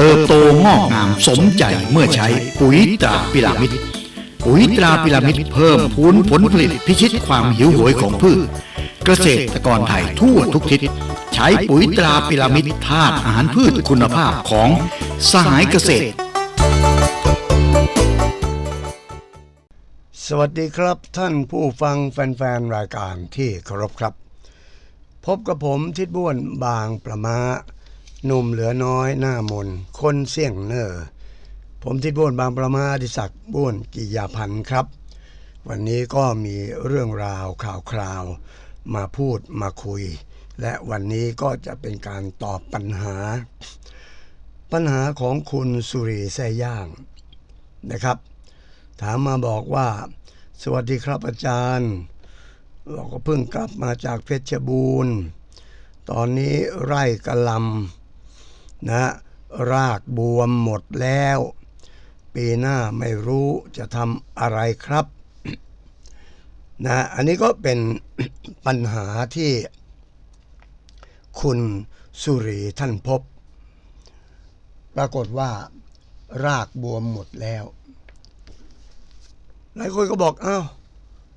เติบโตงอกงามสมใจเมื่อใช้ปุ๋ยตราพิรามิดปุ๋ยตราพิรามิดเพิ่มพูนผลผลิตพิชิตความหิวโหยของพืช เกษตรกรไทยทั่วทุกทิศ ใช้ปุ๋ยตราพิรามิดธาตุอาหารพืชคุณภาพของสหายเกษตร สวัสดีครับท่านผู้ฟังแฟนๆรายการที่เคารพครับ พบกับผมทิดบ้วนบางประมา หนุ่มเหลือน้อยหน้ามน คนเสี่ยงเนอร์ผมทิดบ้วนบางประมาอดิศักดิ์บ้วนกิยาพันธ์ครับ วันนี้ก็มีเรื่องราวข่าวคราว มาพูดมาคุย และวันนี้ก็จะเป็นการตอบปัญหา ปัญหาของคุณสุรีแซ่ย่างนะครับ ถามมาบอกว่า สวัสดีครับอาจารย์ เราก็เพิ่งกลับมาจากเพชรบูรณ์ ตอนนี้ไร่กระลำ นะรากบวมหมดแล้ว ปีหน้าไม่รู้จะทำอะไรครับนะอันนี้ก็เป็นปัญหาที่คุณสุรีท่านพบ ปรากฏว่ารากบวมหมดแล้ว หลายคนก็บอกอ้าว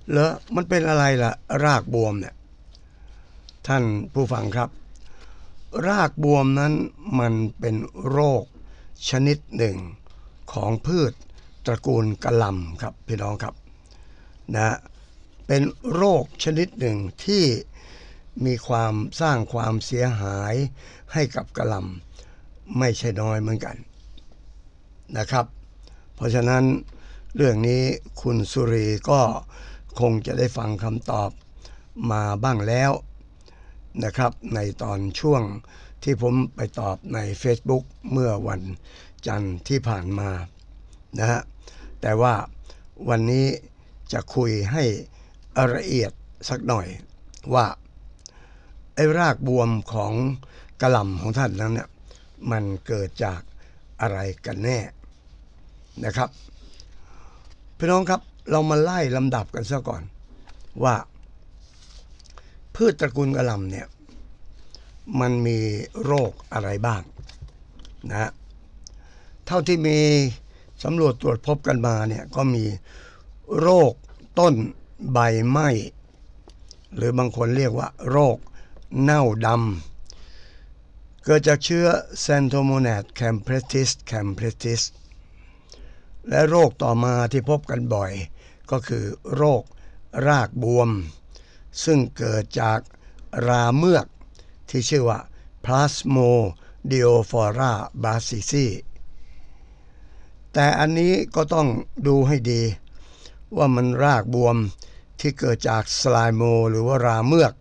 เหรอมันเป็นอะไรล่ะ รากบวมเนี่ย ท่านผู้ฟังครับ รากบวมนั้นมันเป็นโรคชนิดหนึ่งของพืชตระกูลกระลำครับพี่น้องครับนะเป็นโรคชนิดหนึ่งที่มีความสร้างความเสียหายให้กับกระลำไม่ใช่น้อยเหมือนกันนะครับ เพราะฉะนั้นเรื่องนี้คุณสุรีก็คงจะได้ฟังคำตอบมาบ้างแล้ว นะครับในตอนช่วงที่ผมไปตอบใน Facebook เมื่อวันจันทร์ที่ผ่านมานะฮะแต่ว่าวันนี้จะคุยให้ละเอียดสักหน่อยว่าไอ้รากบวมของกระหล่ำของท่านนั้นเนี่ยมันเกิดจากอะไรกันแน่นะครับพี่น้องครับเรามาไล่ลำดับกันซะก่อนว่า พืชตระกูลกระหล่ำเนี่ย มันมีโรคอะไรบ้างนะเท่าที่มีสำรวจตรวจพบกันมาเนี่ยก็มีโรคต้นใบไหม้หรือบางคนเรียกว่า โรคเน่าดำเกิดจากเชื้อ s a n t o m o n a d campletis campletis และโรคต่อมาที่พบกันบ่อย ก็คือโรครากบวม ซึ่งเกิดจากราเมือกที่ชื่อว่า Plasmodiaphora basisi แต่อันนี้ก็ต้องดูให้ดี ว่ามันรากบวมที่เกิดจากสไลโมหรือว่าราเมือก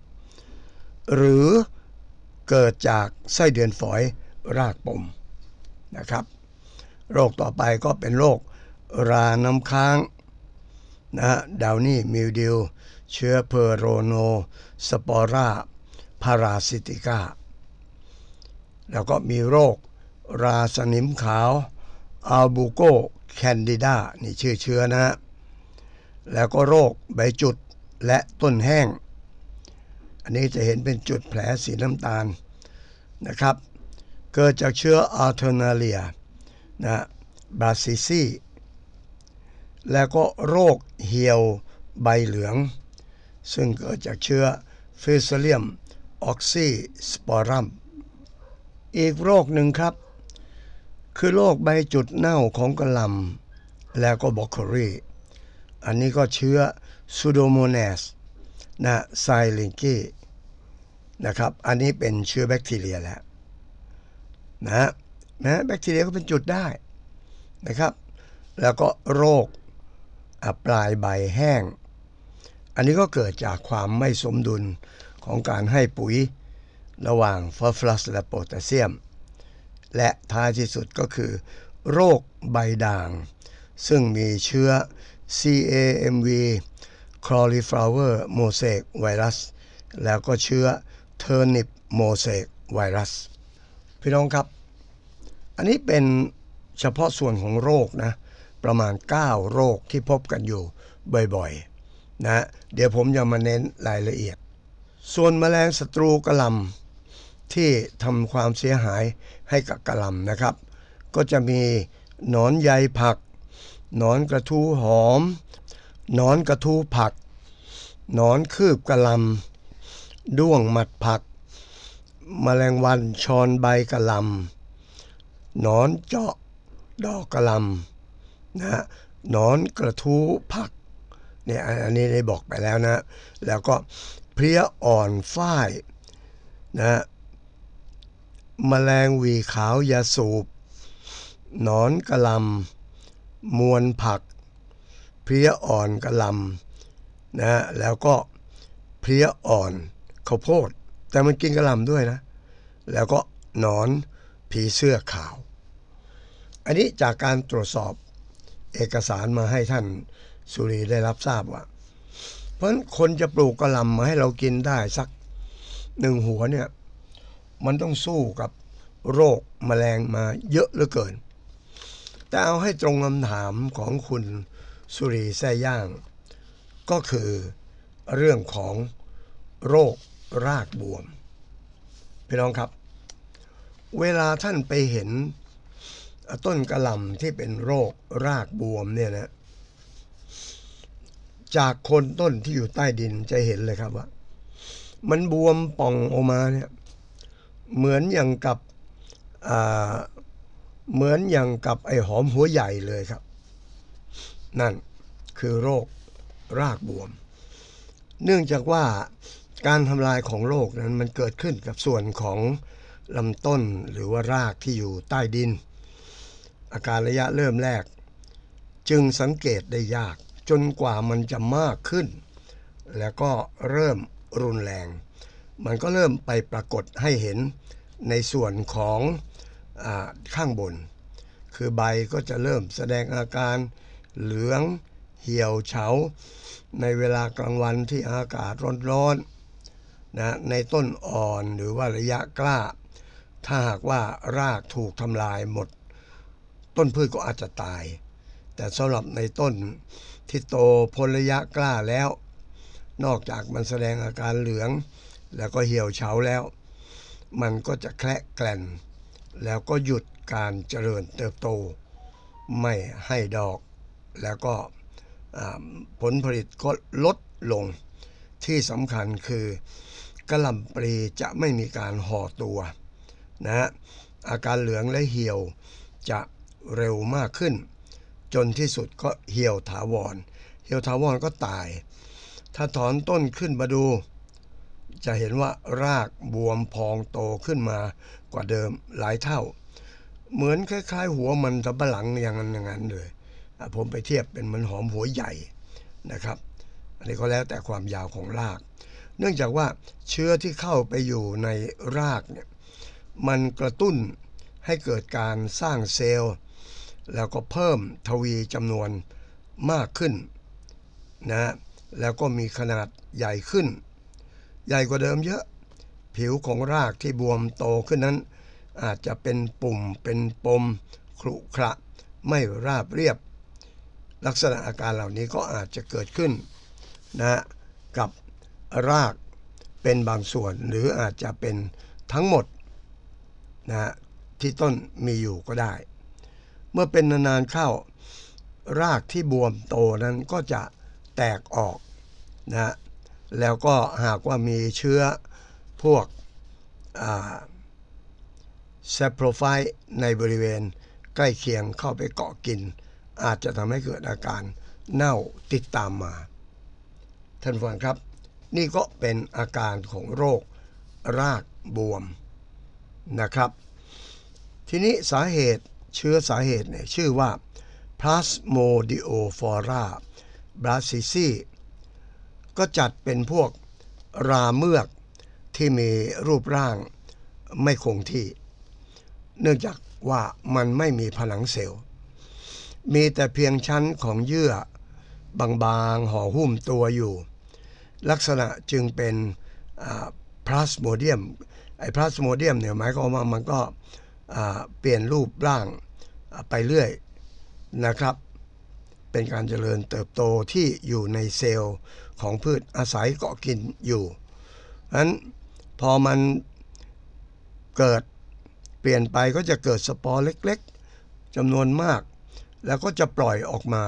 หรือเกิดจากไส้เดือนฝอยรากปมนะครับ โรคต่อไปก็เป็นโรคราน้ำค้างนะฮะดาวนี่มิวดิล เชื้อเพอโรโนสปอราพาราซิติกาแล้วก็มีโรค ราสนิมขาวอัลบูโกแคนดิดานี่ชื่อเชื้อนะฮะแล้วก็โรคใบจุดและต้นแห้ง อันนี้จะเห็นเป็นจุดแผลสีน้ำตาลนะครับ เกิดจากเชื้ออัลเทอร์นาเลียนะบาซิซีแล้วก็โรคเหี่ยวใบเหลือง ซึ่งเกิดจากเชื้อฟิสเลียมออกซิสปอรัม อีกโรคหนึ่งครับ คือโรคใบจุดเน่าของกระหลแล้วก็บอกโคลีอันนี้ก็เชื้อซูโดโมเนสนะไซลิงกี้นะครับ อันนี้เป็นเชื้อแบคทีเรียแล้วนะนะแบคทีเรียก็เป็นจุดได้นะครับ แล้วก็โรคปลายใบแห้ง อันนี้ก็เกิดจากความไม่สมดุลของการให้ปุ๋ยระหว่างฟอสฟอรัสและโพแทสเซียม และท้ายที่สุดก็คือ โรคใบด่าง ซึ่งมีเชื้อ CAMV cauliflower mosaic virus แล้วก็เชื้อ turnip mosaic virus พี่น้องครับ อันนี้เป็นเฉพาะส่วนของโรคนะ ประมาณ 9 โรคที่พบกันอยู่บ่อยๆ นะเดี๋ยวผมจะมาเน้นรายละเอียด ส่วนแมลงศัตรูกระลำที่ทำความเสียหายให้กับกระลำนะครับ ก็จะมีหนอนใยผัก หนอนกระทู้หอม หนอนกระทู้ผัก หนอนคืบกระลำด้วงหมัดผักแมลงวันชอนใบกระลำหนอนเจาะดอกกระลำนะฮะหนอนกระทู้ผัก เนี่ยอันนี้ได้บอกไปแล้วนะ แล้วก็เพลี้ยอ่อนฝ้ายนะฮะแมลงวีขาวยาสูบ หนอนกระลำมวลผัก เพลี้ยอ่อนกระลำนะฮะแล้วก็เพลี้ยอ่อนข้าวโพด แต่มันกินกระลำด้วยนะ แล้วก็หนอนผีเสื้อขาว อันนี้จากการตรวจสอบเอกสารมาให้ท่าน สุรีได้รับทราบว่า เพราะฉะนั้นคนจะปลูกกระลำมาให้เรากินได้สักหนึ่งหัวเนี่ย มันต้องสู้กับโรคแมลงมาเยอะเหลือเกิน แต่เอาให้ตรงคำถามของคุณสุรีแซ่ย่าง ก็คือเรื่องของโรครากบวมพี่น้องครับ เวลาท่านไปเห็นต้นกระหล่ำที่เป็นโรครากบวมเนี่ยนะ จากคนต้นที่อยู่ใต้ดินจะเห็นเลยครับว่า มันบวมป่องออกมาเนี่ยเหมือนอย่างกับเหมือนอย่างกับไอหอมหัวใหญ่เลยครับ นั่นคือโรครากบวม เนื่องจากว่าการทำลายของโรคนั้นมันเกิดขึ้นกับส่วนของลำต้นหรือว่ารากที่อยู่ใต้ดิน อาการระยะเริ่มแรก จึงสังเกตได้ยาก จนกว่ามันจะมากขึ้น แล้วก็เริ่มรุนแรง มันก็เริ่มไปปรากฏให้เห็นในส่วนของอข้างบน คือใบก็จะเริ่มแสดงอาการเหลืองเหี่ยวเฉา ในเวลากลางวันที่อากาศร้อนๆนะในต้นอ่อนหรือว่าระยะกล้า ถ้าหากว่ารากถูกทำลายหมด ต้นพืชก็อาจจะตาย แต่สำหรับในต้น ที่โตพ้นระยะกล้าแล้ว นอกจากมันแสดงอาการเหลือง แล้วก็เหี่ยวเฉาแล้ว มันก็จะแคละแกล่น แล้วก็หยุดการเจริญเติบโต ไม่ให้ดอก แล้วก็ผลผลิตก็ลดลง ที่สำคัญคือกระลำปลีจะไม่มีการห่อตัวนะฮะอาการเหลืองและเหี่ยวจะเร็วมากขึ้น จนที่สุดก็เหี่ยวถาวร เหี่ยวถาวรก็ตาย ถ้าถอนต้นขึ้นมาดู จะเห็นว่ารากบวมพองโตขึ้นมากว่าเดิมหลายเท่า เหมือนคล้ายๆ หัวมันสำปะหลังอย่างนั้นอย่างนั้นเลยผมไปเทียบเป็นเหมันหอมหัวใหญ่นะครับ อันนี้ก็แล้วแต่ความยาวของราก เนื่องจากว่าเชื้อที่เข้าไปอยู่ในรากเนี่ยมันกระตุ้นให้เกิดการสร้างเซลล์ แล้วก็เพิ่มทวีจำนวนมากขึ้นนะแล้วก็มีขนาดใหญ่ขึ้น ใหญ่กว่าเดิมเยอะ ผิวของรากที่บวมโตขึ้นนั้น อาจจะเป็นปุ่มเป็นปมขรุขระไม่ราบเรียบ ลักษณะอาการเหล่านี้ก็อาจจะเกิดขึ้นนะกับรากเป็นบางส่วนหรืออาจจะเป็นทั้งหมดนะที่ต้นมีอยู่ก็ได้ เมื่อเป็นนานๆเข้า รากที่บวมโตนั้นก็จะแตกออกนะแล้วก็หากว่ามีเชื้อพวกแซปโปรไฟในบริเวณใกล้เคียงเข้าไปเกาะกิน อาจจะทำให้เกิดอาการเน่าติดตามมา ท่านฟังครับ นี่ก็เป็นอาการของโรครากบวมนะครับ ทีนี้สาเหตุ เชื้อสาเหตุเนี่ยชื่อว่า Plasmodioflora brasiliensis ก็จัดเป็นพวกราเมือกที่มีรูปร่างไม่คงที่ เนื่องจากว่ามันไม่มีผนังเซลล์ มีแต่เพียงชั้นของเยื่อบางๆห่อหุ้มตัวอยู่ ลักษณะจึงเป็นพลาสโมเดียมไอ้พลาสโมเดียมเนี่ยหมายความว่ามันก็ เปลี่ยนรูปร่างไปเรื่อยนะครับ เป็นการเจริญเติบโตที่อยู่ในเซลล์ของพืชอาศัยเกาะกินอยู่ฉะนั้นพอมันเกิดเปลี่ยนไปก็จะเกิดสปอร์เล็กๆจำนวนมาก แล้วก็จะปล่อยออกมา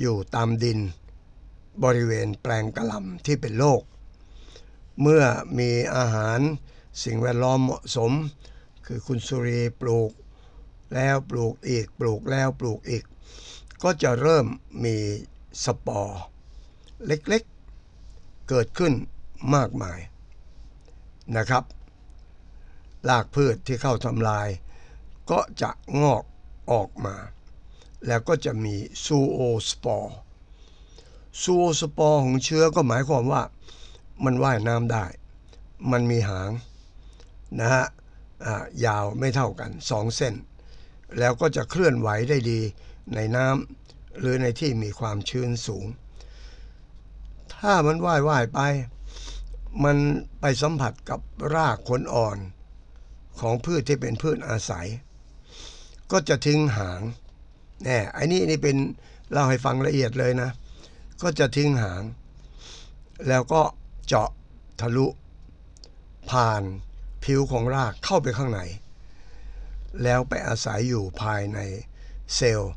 อยู่ตามดินบริเวณแปลงกระลำที่เป็นโรคเมื่อมีอาหารสิ่งแวดล้อมเหมาะสม คือคุณสุรีปลูก แล้วปลูกอีก ปลูกแล้วปลูกอีก ก็จะเริ่มมีสปอร์เล็กๆ เกิดขึ้นมากมายนะครับรากพืชที่เข้าทำลาย ก็จะงอกออกมา แล้วก็จะมีซูโอสปอร์ซูโอสปอร์ของเชื้อก็หมายความว่า มันว่ายน้ำได้ มันมีหางนะฮะ ยาวไม่เท่ากันสองเส้น แล้วก็จะเคลื่อนไหวได้ดีในน้ำหรือในที่มีความชื้นสูง ถ้ามันว่ายว่ายไป มันไปสัมผัสกับรากขนอ่อนของพืชที่เป็นพืชอาศัย ก็จะทิ้งหางแน่ไอ้นี่นี่เป็นเล่าให้ฟังละเอียดเลยนะ ก็จะทิ้งหาง แล้วก็เจาะทะลุ ผ่าน ผิวของรากเข้าไปข้างใน แล้วไปอาศัยอยู่ภายในเซลล์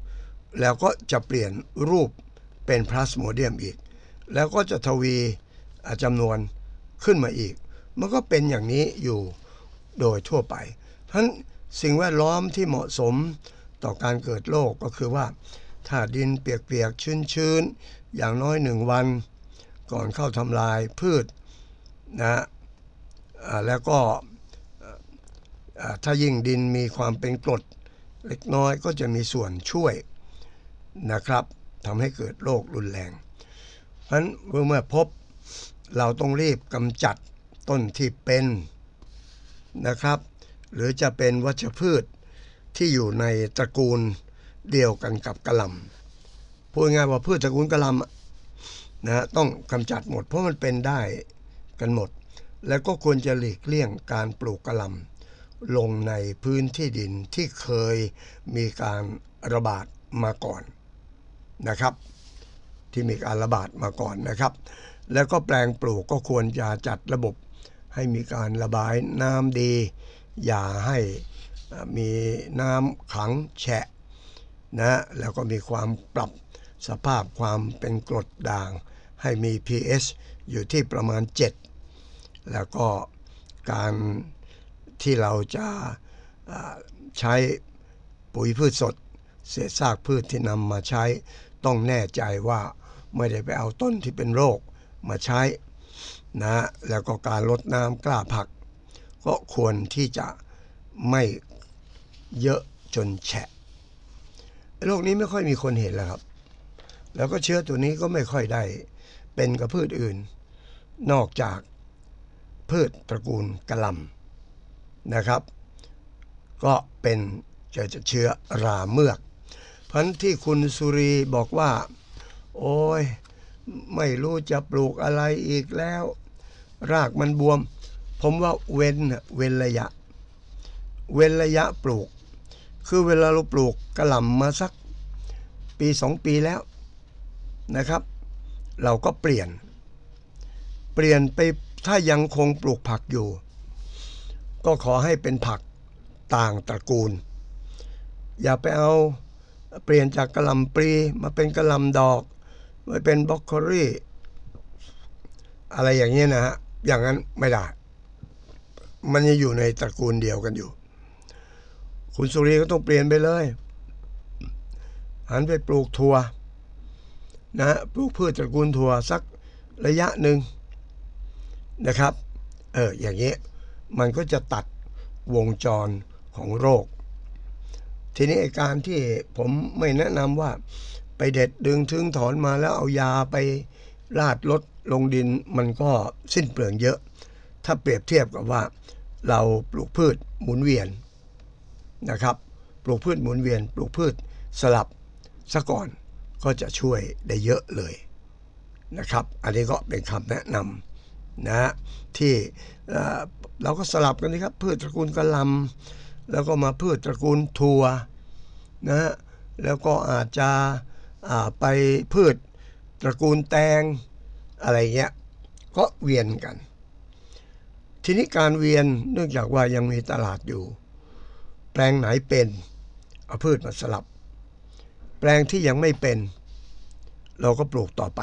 แล้วก็จะเปลี่ยนรูปเป็นพลาสโมเดียมอีก แล้วก็จะทวีจำนวนขึ้นมาอีก มันก็เป็นอย่างนี้อยู่โดยทั่วไป เพราะฉะนั้นสิ่งแวดล้อมที่เหมาะสมต่อการเกิดโรคก็คือว่า ถ้าดินเปียกๆ ชื้นๆ อย่างน้อยหนึ่งวัน ก่อนเข้าทำลายพืชนะแล้วก็ ถ้ายิ่งดินมีความเป็นกรดเล็กน้อยก็จะมีส่วนช่วยนะครับทำให้เกิดโรครุนแรง เพราะฉะนั้นเมื่อพบเราต้องรีบกำจัดต้นที่เป็นนะครับ หรือจะเป็นวัชพืชที่อยู่ในตระกูลเดียวกันกับกระลำพูดง่ายว่าพืชตระกูลกระลำนะต้องกำจัดหมด เพราะมันเป็นได้กันหมด แล้วก็ควรจะหลีกเลี่ยงการปลูกกระลำ ลงในพื้นที่ดินที่เคยมีการระบาดมาก่อนนะครับ ที่มีการระบาดมาก่อนนะครับ แล้วก็แปลงปลูกก็ควรจะจัดระบบให้มีการระบายน้ำดี อย่าให้มีน้ำขังแฉะนะแล้วก็มีความปรับสภาพความเป็นกรดด่าง ให้มี pH อยู่ที่ประมาณ 7 แล้วก็การ ที่เราจะใช้ปุ๋ยพืชสด เศษซากพืชที่นำมาใช้ต้องแน่ใจว่าไม่ได้ไปเอาต้นที่เป็นโรคมาใช้นะแล้วก็การลดน้ำกล้าผัก ก็ควรที่จะไม่เยอะจนแฉะโรคนี้ไม่ค่อยมีคนเห็นแล้วครับ แล้วก็เชื้อตัวนี้ก็ไม่ค่อยได้เป็นกับพืชอื่น นอกจากพืชตระกูลกะหล่ำ นะครับ ก็เป็นเกิดจากเชื้อราเมือกพันที่คุณสุรีบอกว่า โอ้ยไม่รู้จะปลูกอะไรอีกแล้ว รากมันบวม ผมว่าเว้นเว้นระยะ เว้นระยะปลูก คือเวลาเราปลูกกระหล่ำมาสักปีสองปีแล้วนะครับ เราก็เปลี่ยน เปลี่ยนไปถ้ายังคงปลูกผักอยู่ ก็ขอให้เป็นผักต่างตระกูล อย่าไปเอาเปลี่ยนจากกระลำปลีมาเป็นกระลำดอกมาเป็นบรอกโคลี่อะไรอย่างนี้ยนะฮะอย่างนั้นไม่ได้ มันยังอยู่ในตระกูลเดียวกันอยู่ คุณสุรีก็ต้องเปลี่ยนไปเลยหันไปปลูกถั่วนะปลูกพืชตระกูลถั่วสักระยะหนึ่งนะครับ เอออย่างนี้ มันก็จะตัดวงจรของโรค ทีนี้การที่ผมไม่แนะนำว่าไปเด็ดดึงทึงถอนมาแล้วเอายาไปราดลดลงดินมันก็สิ้นเปลืองเยอะ ถ้าเปรียบเทียบกับว่า เราปลูกพืชหมุนเวียนนะครับ ปลูกพืชหมุนเวียน ปลูกพืชสลับซะก่อนก็จะช่วยได้เยอะเลยนะครับ อันนี้ก็เป็นคำแนะนำ นะที่เราก็สลับกันนะครับพืชตระกูลกะลำแล้วก็มาพืชตระกูลถั่วนะฮะแล้วก็อาจจะไปพืชตระกูลแตงอะไรเงี้ยก็เวียนกัน ทีนี้การเวียนเนื่องจากว่ายังมีตลาดอยู่ แปลงไหนเป็นเอาพืชมาสลับ แปลงที่ยังไม่เป็น เราก็ปลูกต่อไป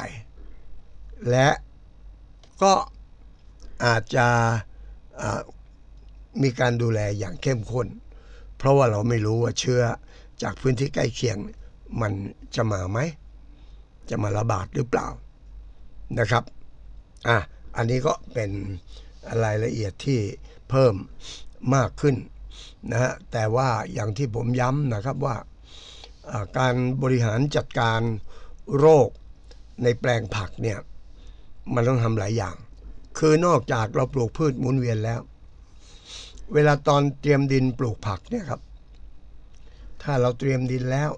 และก็ อาจจะมีการดูแลอย่างเข้มข้น เพราะว่าเราไม่รู้ว่าเชื้อจากพื้นที่ใกล้เคียงมันจะมาไหม จะมาระบาดหรือเปล่านะครับอะอันนี้ก็เป็นรายละเอียดที่เพิ่มมากขึ้นนะฮะแต่ว่าอย่างที่ผมย้ำนะครับว่าการบริหารจัดการโรคในแปลงผักเนี่ย มันต้องทำหลายอย่าง คือนอกจากเราปลูกพืชหมุนเวียนแล้ว เวลาตอนเตรียมดินปลูกผักเนี่ยครับ ถ้าเราเตรียมดินแล้ว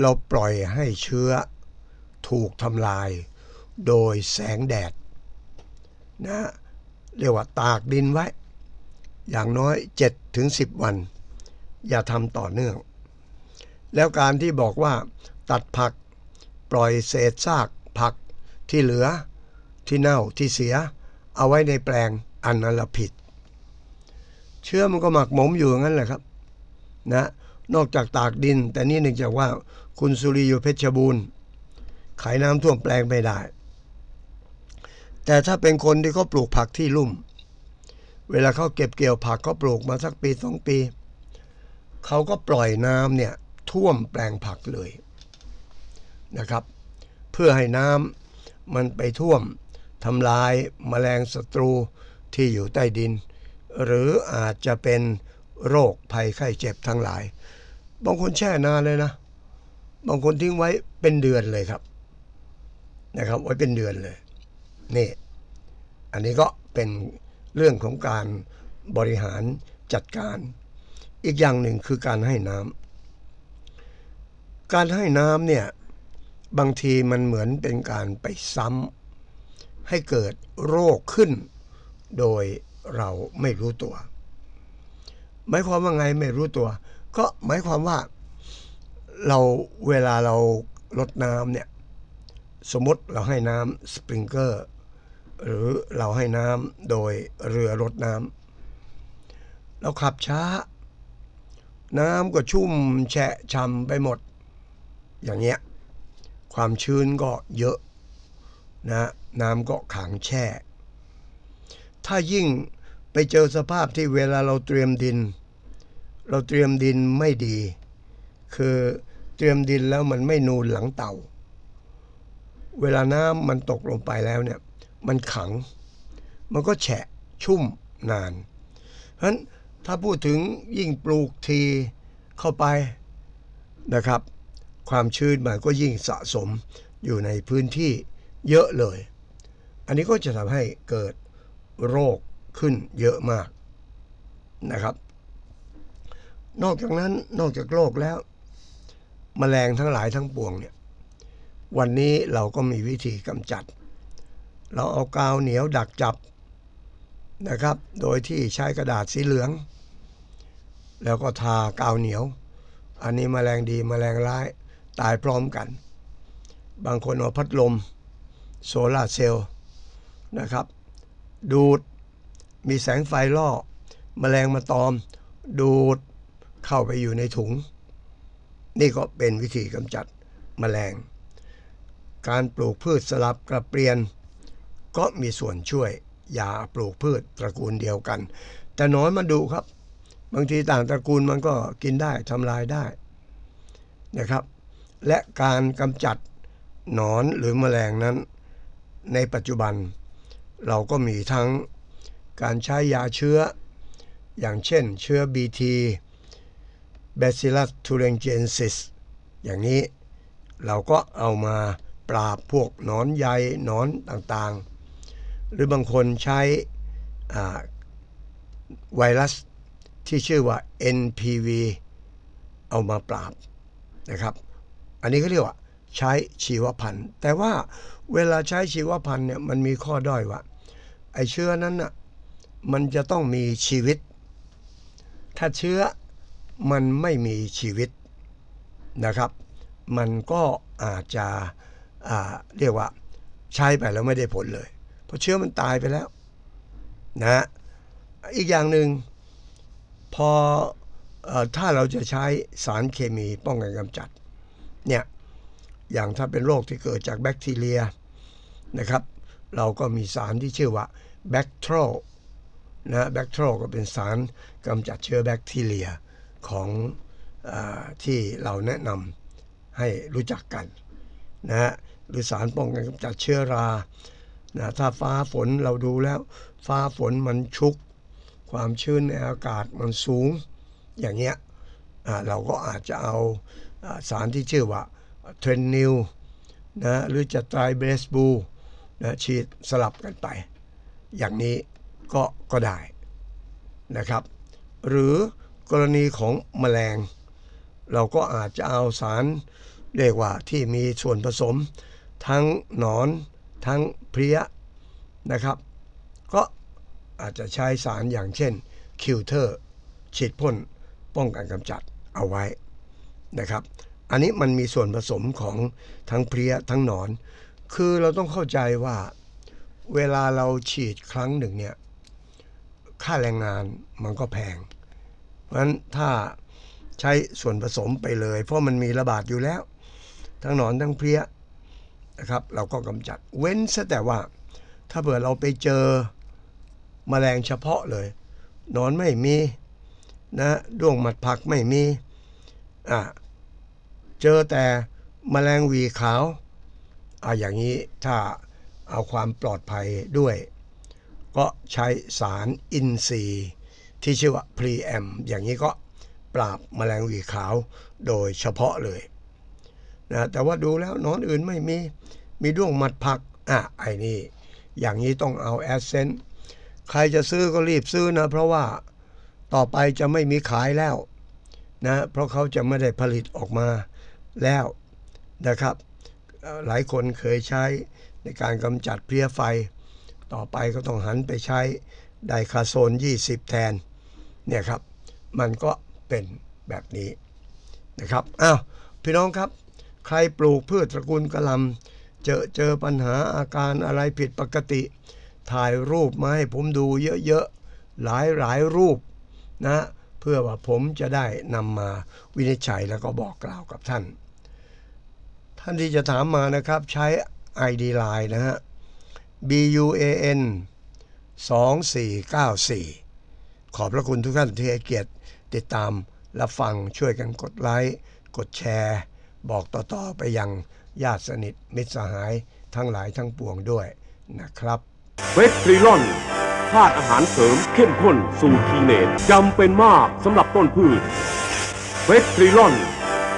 เราปล่อยให้เชื้อถูกทำลาย โดยแสงแดดนะเรียกว่าตากดินไว้ อย่างน้อย 7-10ถึง10วัน อย่าทำต่อเนื่อง แล้วการที่บอกว่าตัดผักปล่อยเศษซากผักที่เหลือ ที่เน่าที่เสีย เอาไว้ในแปลงอันนั้นละผิด เชื้อมันก็หมักหมมอยู่งั้นแหละครับ นะ นอกจากตากดิน แต่นี่เนื่องจากว่าคุณสุริอยู่เพชรบูรณ์ขายน้ำท่วมแปลงไม่ได้ แต่ถ้าเป็นคนที่เขาปลูกผักที่ลุ่ม เวลาเขาเก็บเกี่ยวผักเขาปลูกมาสักปีสองปี เขาก็ปล่อยน้ำเนี่ยท่วมแปลงผักเลยนะครับ เพื่อให้น้ำมันไปท่วม ทำลายแมลงศัตรูที่อยู่ใต้ดิน หรืออาจจะเป็นโรคภัยไข้เจ็บทั้งหลาย บางคนแช่นานเลยนะ บางคนทิ้งไว้เป็นเดือนเลยครับ นะครับ ไว้เป็นเดือนเลย นี่ อันนี้ก็เป็นเรื่องของการบริหารจัดการ อีกอย่างหนึ่งคือการให้น้ำการให้น้ำเนี่ยบางทีมันเหมือนเป็นการไปซ้ำ ให้เกิดโรคขึ้น โดยเราไม่รู้ตัว หมายความว่าไงไม่รู้ตัว ก็หมายความว่าเราเวลาเราลดน้ำเนี่ยสมมติเราให้น้ำสปริงเกอร์ หรือเราให้น้ำโดยเรือรดน้ำเราขับช้า น้ำก็ชุ่มแฉะช่ำไปหมด อย่างเงี้ยความชื้นก็เยอะ นะน้ำก็ขังแช่ ถ้ายิ่งไปเจอสภาพที่เวลาเราเตรียมดิน เราเตรียมดินไม่ดี คือเตรียมดินแล้วมันไม่นูนหลังเต่า เวลาน้ำมันตกลงไปแล้วเนี่ย มันขัง มันก็แฉะชุ่มนาน เพราะฉะนั้นถ้าพูดถึงยิ่งปลูกทีเข้าไปนะครับ ความชื้นมันก็ยิ่งสะสมอยู่ในพื้นที่ เยอะเลย อันนี้ก็จะทำให้เกิดโรคขึ้นเยอะมากนะครับ นอกจากนั้นนอกจากโรคแล้วแมลงทั้งหลายทั้งปวงเนี่ยวันนี้เราก็มีวิธีกำจัด เราเอากาวเหนียวดักจับนะครับ โดยที่ใช้กระดาษสีเหลือง แล้วก็ทากาวเหนียว อันนี้มแมลงดีมแมลงร้ายตายพร้อมกัน บางคนเอาพัดลม โซลาร์เซลล์นะครับ ดูดมีแสงไฟล่อมแมลงมาตอม ดูดเข้าไปอยู่ในถุง นี่ก็เป็นวิธีกำจัดแมลง การปลูกพืชสลับกระเปลี่ยน ก็มีส่วนช่วยอย่าปลูกพืชตระกูลเดียวกัน แต่หนอนมันดุครับ บางทีต่างตระกูลมันก็กินได้ทำลายได้นะครับ และการกำจัดหนอนหรือแมลงนั้น ในปัจจุบัน เราก็มีทั้งการใช้ยาเชื้อ อย่างเช่นเชื้อ BT Bacillus thuringiensis อย่างนี้เราก็เอามาปราบพวกนอนใยนอนต่างๆ หรือบางคนใช้อ่าไวรัสที่ชื่อว่า NPV เอามาปราบนะครับ อันนี้ก็เรียกว่า ใช้ชีวพันธุ์ แต่ว่าเวลาใช้ชีวพันธุ์เนี่ยมันมีข้อด้อยว่าไอเชื้อนั้นน่ะมันจะต้องมีชีวิต ถ้าเชื้อมันไม่มีชีวิตนะครับ มันก็อาจจะเรียกว่าใช้ไปแล้วไม่ได้ผลเลย เพราะเชื้อมันตายไปแล้วนะฮะอีกอย่างหนึ่งพออถ้าเราจะใช้สารเคมีป้องกันกำจัดเนี่ย อย่างถ้าเป็นโรคที่เกิดจากแบคทีเรียนะครับ เราก็มีสารที่ชื่อว่าแบคโทรนะแบคโทรก็เป็นสารกำจัดเชื้อแบคทีเรียของอที่เราแนะนำให้รู้จักกันนะฮะหรือสารป้องกันกำจัดเชื้อรานะถ้าฟ้าฝนเราดูแล้ว ฟ้าฝนมันชุก ความชื้นในอากาศมันสูง อย่างเงี้ยเราก็อาจจะเอาอ่าสารที่ชื่อว่า เทรนนิลนะหรือจะไตรเบสบูนะฉีดสลับกันไป อย่างนี้ก็ก็ได้นะครับ หรือกรณีของแมลง เราก็อาจจะเอาสารเรียกว่าที่มีส่วนผสม ทั้งหนอนทั้งเพลี้ยนะครับ ก็อาจจะใช้สารอย่างเช่นคิวเทอร์ฉีดพ่นป้องกันกำจัดเอาไว้นะครับ อันนี้มันมีส่วนผสมของทั้งเพลี้ยทั้งหนอน คือเราต้องเข้าใจว่าเวลาเราฉีดครั้งหนึ่งเนี่ยค่าแรงงานมันก็แพง เพราะฉะนั้นถ้าใช้ส่วนผสมไปเลย เพราะมันมีระบาดอยู่แล้ว ทั้งหนอนทั้งเพลี้ยนะครับ เราก็กำจัดเว้นซะแต่ว่า ถ้าเผื่อเราไปเจอมแมลงเฉพาะเลยนอนไม่มีนะด้วงหมัดผักไม่มีอ่า เจอแต่มแมลงวีขาวอ่าอย่างนี้ถ้าเอาความปลอดภัยด้วย ก็ใช้สารอินทรีย์ที่ชื่อว่าพรีแอมอย่างนี้ก็ปราบมแมลงวีขาวโดยเฉพาะเลยนะแต่ว่าดูแล้วนอนอื่นไม่มี มีด้วงหมัดผักอะไอ้นี่ อย่างนี้ต้องเอาแอสเซนต์ใครจะซื้อก็รีบซื้อนะ เพราะว่าต่อไปจะไม่มีขายแล้วนะเพราะเขาจะไม่ได้ผลิตออกมา แล้วนะครับ หลายคนเคยใช้ในการกำจัดเพลี้ยไฟ ต่อไปก็ต้องหันไปใช้ไดคาโซน 20 แทนเนี่ยครับ มันก็เป็นแบบนี้นะครับอ้าวพี่น้องครับ ใครปลูกพืชตระกูลกะลำเจอเจอปัญหาอาการอะไรผิดปกติ ถ่ายรูปมาให้ผมดูเยอะๆ หลายหลายรูปนะ เพื่อว่าผมจะได้นำมาวินิจฉัยแล้วก็บอกกล่าวกับท่าน ท่านที่จะถามมานะครับใช้ ID Line นะฮะ B U A N 2494 ขอบพระคุณทุกท่านที่ให้เกียรติติดตามรับฟังช่วยกันกดไลค์กดแชร์ บอกต่อๆไปยังญาติสนิทมิตรสหายทั้งหลายทั้งปวงด้วยนะครับเวสทริลอนธาตุอาหารเสริมเข้มข้นสูตรทีเนตจำเป็นมากสำหรับต้นพืชเวสทริลอน